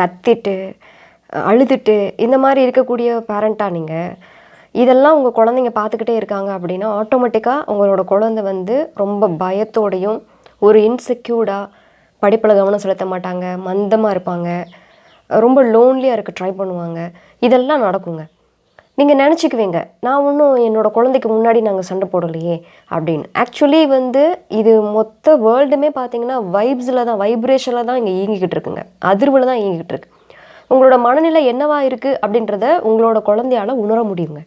கத்திட்டு அழுதுட்டு இந்த மாதிரி இருக்கக்கூடிய பேரண்ட்டாக நீங்கள் இதெல்லாம் உங்கள் குழந்தைங்க பார்த்துக்கிட்டே இருக்காங்க அப்படின்னா ஆட்டோமேட்டிக்காக உங்களோட குழந்தை வந்து ரொம்ப பயத்தோடையும் ஒரு இன்செக்யூர்டாக படிப்பில் கவனம் செலுத்த மாட்டாங்க மந்தமாக இருப்பாங்க. ரொம்ப லோன்லியாக இருக்க ட்ரை பண்ணுவாங்க. இதெல்லாம் நடக்குங்க. நீங்கள் நினச்சிக்குவீங்க நான் ஒன்றும் என்னோடய குழந்தைக்கு முன்னாடி நாங்கள் சண்டை போடலையே அப்படின்னு. ஆக்சுவலி வந்து இது மொத்த வேர்ல்டுமே பார்த்தீங்கன்னா வைப்ஸில் தான் வைப்ரேஷனில் தான் இங்கே இயங்கிக்கிட்டு இருக்குங்க. அதிர்வில் தான் இயங்கிக்கிட்டு இருக்கு. உங்களோட மனநிலை என்னவா இருக்குது அப்படின்றத உங்களோட குழந்தையால் உணர முடியுங்க.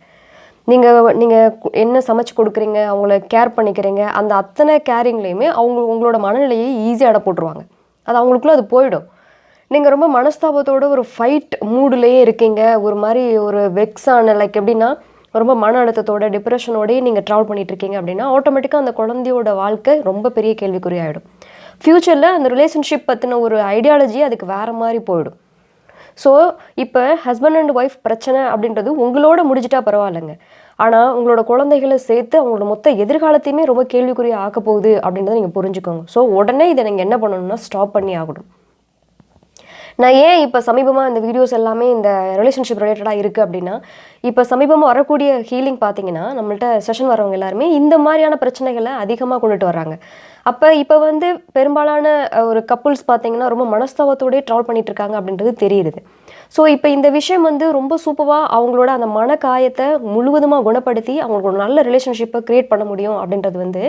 நீங்கள் நீங்கள் என்ன சமைச்சு கொடுக்குறீங்க அவங்கள கேர் பண்ணிக்கிறீங்க அந்த அத்தனை கேரிங்லேயுமே அவங்க உங்களோட மனநிலையை ஈஸியாக அடை போட்டுருவாங்க. அது அவங்களுக்குள்ளே அது போயிடும். நீங்கள் ரொம்ப மனஸ்தாபத்தோட ஒரு ஃபைட் மூடுலேயே இருக்கீங்க. ஒரு மாதிரி ஒரு வெக்ஸான லைக் எப்படின்னா ரொம்ப மன அழுத்தத்தோட டிப்ரெஷனோடயே நீங்கள் ட்ராவல் பண்ணிகிட்டு இருக்கீங்க அப்படின்னா ஆட்டோமேட்டிக்காக அந்த குழந்தையோட வாழ்க்கை ரொம்ப பெரிய கேள்விக்குறி ஆகிடும் ஃப்யூச்சரில் அந்த ரிலேஷன்ஷிப் பற்றின ஒரு ஐடியாலஜி அதுக்கு வேறு மாதிரி போயிடும். ஸோ இப்போ ஹஸ்பண்ட் அண்ட் ஒய்ஃப் பிரச்சனை அப்படின்றது உங்களோட முடிஞ்சிட்டா பரவாயில்லைங்க. ஆனால் உங்களோட குழந்தைகளை சேர்த்து அவங்களோட மொத்த எதிர்காலத்தையுமே ரொம்ப கேள்விக்குறியாக ஆக்க போகுது அப்படின்றத நீங்கள் புரிஞ்சுக்கோங்க. ஸோ உடனே இதை நீங்கள் என்ன பண்ணணும்னா ஸ்டாப் பண்ணி ஆகணும். நான் ஏன் இப்போ சமீபமாக இந்த வீடியோஸ் எல்லாமே இந்த ரிலேஷன்ஷிப் ரிலேட்டடாக இருக்குது அப்படின்னா இப்போ சமீபமாக வரக்கூடிய ஹீலிங் பார்த்தீங்கன்னா நம்மள்ட்ட செஷன் வரவங்க எல்லாருமே இந்த மாதிரியான பிரச்சனைகளை அதிகமாக கொண்டுட்டு வர்றாங்க. அப்போ இப்போ வந்து பெரும்பாலான ஒரு கப்புள்ஸ் பார்த்தீங்கன்னா ரொம்ப மனஸ்தாபத்தோடய ட்ராவல் பண்ணிட்டு இருக்காங்க அப்படின்றது தெரியுது. ஸோ இப்போ இந்த விஷயம் வந்து ரொம்ப சூப்பராக அவங்களோட அந்த மன காயத்தை முழுவதுமாக குணப்படுத்தி அவங்களுக்கு ஒரு நல்ல ரிலேஷன்ஷிப்பை க்ரியேட் பண்ண முடியும் அப்படின்றது வந்து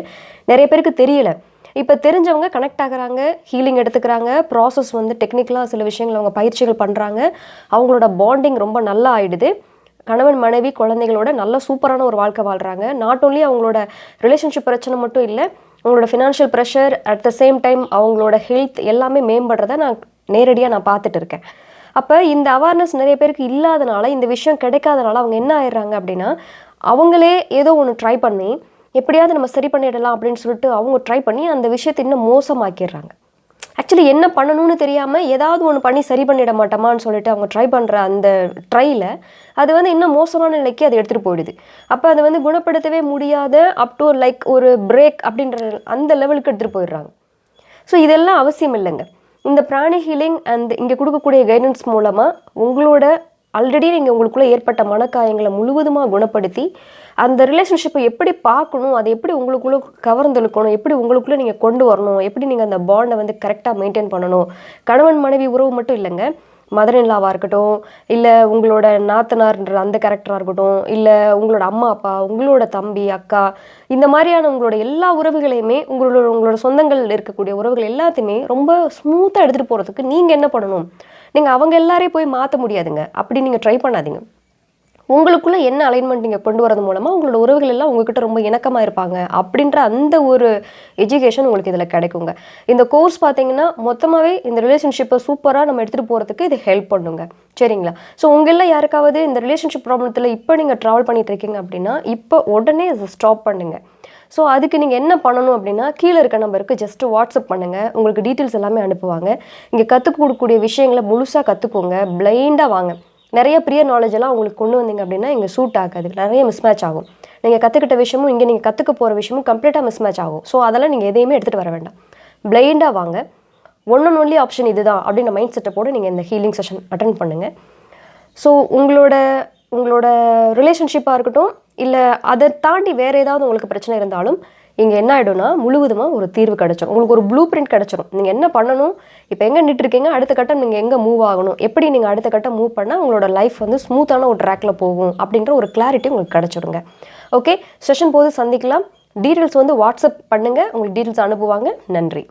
நிறைய பேருக்கு தெரியலை. இப்போ தெரிஞ்சவங்க கனெக்ட் ஆகுறாங்க ஹீலிங் எடுத்துக்கிறாங்க ப்ராசஸ் வந்து டெக்னிக்கலாக சில விஷயங்கள் அவங்க பயிற்சிகள் பண்ணுறாங்க அவங்களோட பாண்டிங் ரொம்ப நல்லா ஆயிடுது. கணவன் மனைவி குழந்தைகளோட நல்ல சூப்பரான ஒரு வாழ்க்கை வாழ்கிறாங்க நாட் ஓன்லி அவங்களோட ரிலேஷன்ஷிப் பிரச்சனை மட்டும் இல்லை அவங்களோட financial pressure at the same time அவங்களோட ஹெல்த் எல்லாமே மேம்படுறத நான் நேரடியாக நான் பார்த்துட்டு இருக்கேன். அப்போ இந்த அவேர்னஸ் நிறைய பேருக்கு இல்லாதனால இந்த விஷயம் கிடைக்காதனால அவங்க என்ன ஆயிடுறாங்க அப்படின்னா அவங்களே ஏதோ ஒன்று ட்ரை பண்ணி எப்படியாவது நம்ம சரி பண்ணிடலாம் அப்படின்னு சொல்லிட்டு அவங்க ட்ரை பண்ணி அந்த விஷயத்தை இன்னும் மோசமாக்கிடுறாங்க. ஆக்சுவலி என்ன பண்ணணும்னு தெரியாமல் ஏதாவது ஒன்று பண்ணி சரி பண்ணிட மாட்டோமான்னு சொல்லிட்டு அவங்க ட்ரை பண்ணுற அந்த ட்ரையில் அது வந்து இன்னும் மோசமான நிலைக்கு அது எடுத்துகிட்டு போயிடுது. அப்போ அது வந்து குணப்படுத்தவே முடியாத அப் டு லைக் ஒரு பிரேக் அப்படின்ற அந்த லெவலுக்கு எடுத்துகிட்டு போயிடுறாங்க. ஸோ இதெல்லாம் அவசியம் இல்லைங்க. இந்த பிராணி ஹீலிங் அண்ட் இங்கே கொடுக்கக்கூடிய கைடன்ஸ் மூலமாக உங்களோட ஆல்ரெடி நீங்கள் உங்களுக்குள்ளே ஏற்பட்ட மனக்காயங்களை முழுவதுமாக குணப்படுத்தி அந்த ரிலேஷன்ஷிப்பை எப்படி பார்க்கணும் அதை எப்படி உங்களுக்குள்ளே கவர்ந்தெழுக்கணும் எப்படி உங்களுக்குள்ளே நீங்கள் கொண்டு வரணும் எப்படி நீங்கள் அந்த பாண்டை வந்து கரெக்டாக மெயின்டைன் பண்ணணும். கணவன் மனைவி உறவு மட்டும் இல்லைங்க. மதர் இன்லாவாக இருக்கட்டும் இல்லை உங்களோட நாத்தனார்ன்ற அந்த கேரக்டராக இருக்கட்டும் இல்லை உங்களோட அம்மா அப்பா உங்களோட தம்பி அக்கா இந்த மாதிரியான உங்களோட எல்லா உறவுகளையுமே உங்களோட உங்களோட சொந்தங்கள் இருக்கக்கூடிய உறவுகள் எல்லாத்தையுமே ரொம்ப ஸ்மூத்தாக எடுத்துகிட்டு போகிறதுக்கு நீங்கள் என்ன பண்ணணும்? நீங்கள் அவங்க எல்லாரையும் போய் மாற்ற முடியாதுங்க. அப்படி நீங்கள் ட்ரை பண்ணாதீங்க. உங்களுக்குள்ள என்ன அலைன்மெண்ட் நீங்கள் கொண்டு வரது மூலமாக உங்களோட உறவுகள் எல்லாம் உங்ககிட்ட ரொம்ப இணக்கமாக இருப்பாங்க. அப்படின்ற அந்த ஒரு எஜுகேஷன் உங்களுக்கு இதில் கிடைக்குங்க. இந்த கோர்ஸ் பார்த்தீங்கன்னா மொத்தமாகவே இந்த ரிலேஷன்ஷிப்பை சூப்பராக நம்ம எடுத்துகிட்டு போகிறதுக்கு இது ஹெல்ப் பண்ணுங்க. சரிங்களா? ஸோ உங்களில் யாருக்காவது இந்த ரிலேஷன்ஷிப் ப்ராப்ளத்தில் இப்போ நீங்கள் ட்ராவல் பண்ணிகிட்டு இருக்கீங்க அப்படின்னா இப்போ உடனே இதை ஸ்டாப் பண்ணுங்கள் ஸோ அதுக்கு நீங்கள் என்ன பண்ணணும் அப்படின்னா கீழே இருக்க நம்பருக்கு ஜஸ்ட்டு வாட்ஸ்அப் பண்ணுங்கள் உங்களுக்கு டீட்டெயில்ஸ் எல்லாமே அனுப்புவாங்க. இங்கே கற்றுக் கொடுக்கக்கூடிய விஷயங்களை முழுசாக கற்றுக்கோங்க பிளைண்டாக வாங்க. நிறைய ப்ரிய நாலேஜ் எல்லாம் உங்களுக்கு கொண்டு வந்தீங்க அப்படின்னா இங்கே சூட் ஆகாது. நிறைய மிஸ்மேட்ச் ஆகும். நீங்கள் கற்றுக்கிட்ட விஷயமும் இங்கே நீங்கள் கற்றுக்க போகிற விஷயமும் கம்ப்ளீட்டாக மிஸ்மேட்ச் ஆகும். ஸோ அதெல்லாம் நீங்கள் எதையுமே எடுத்துகிட்டு வர வேண்டாம். பிளைண்டாக வாங்க. ஒன் அண்ட் ஒன்லி ஆப்ஷன் இதுதான். அப்படின்ற மைண்ட் செட்டை போட நீங்கள் இந்த ஹீலிங் செஷன் அட்டன் பண்ணுங்கள் ஸோ உங்களோட உங்களோட ரிலேஷன்ஷிப்பாக இருக்கட்டும் இல்லை அதை தாண்டி வேறு ஏதாவது உங்களுக்கு பிரச்சனை இருந்தாலும் இங்கே என்ன ஆகிடும்னா முழுவதுமாக ஒரு தீர்வு கிடச்சிடும் உங்களுக்கு ஒரு ப்ளூ பிரிண்ட் கிடச்சிரும். நீங்கள் என்ன பண்ணணும்? இப்போ எங்கே நின்றுருக்கீங்க அடுத்த கட்டம் நீங்கள் எங்கே மூவ் ஆகணும்? எப்படி நீங்கள் அடுத்த கட்டம் மூவ் பண்ணால் உங்களோட லைஃப் வந்து ஸ்மூத்தான ஒரு ட்ராக்ல போகும்? அப்படின்ற ஒரு கிளாரிட்டி உங்களுக்கு கிடச்சிடுங்க ஓகே செஷன் போது சந்திக்கலாம். டீட்டெயில்ஸ் வந்து வாட்ஸ்அப் பண்ணுங்கள் உங்களுக்கு டீட்டெயில்ஸ் அனுப்புவாங்க. நன்றி.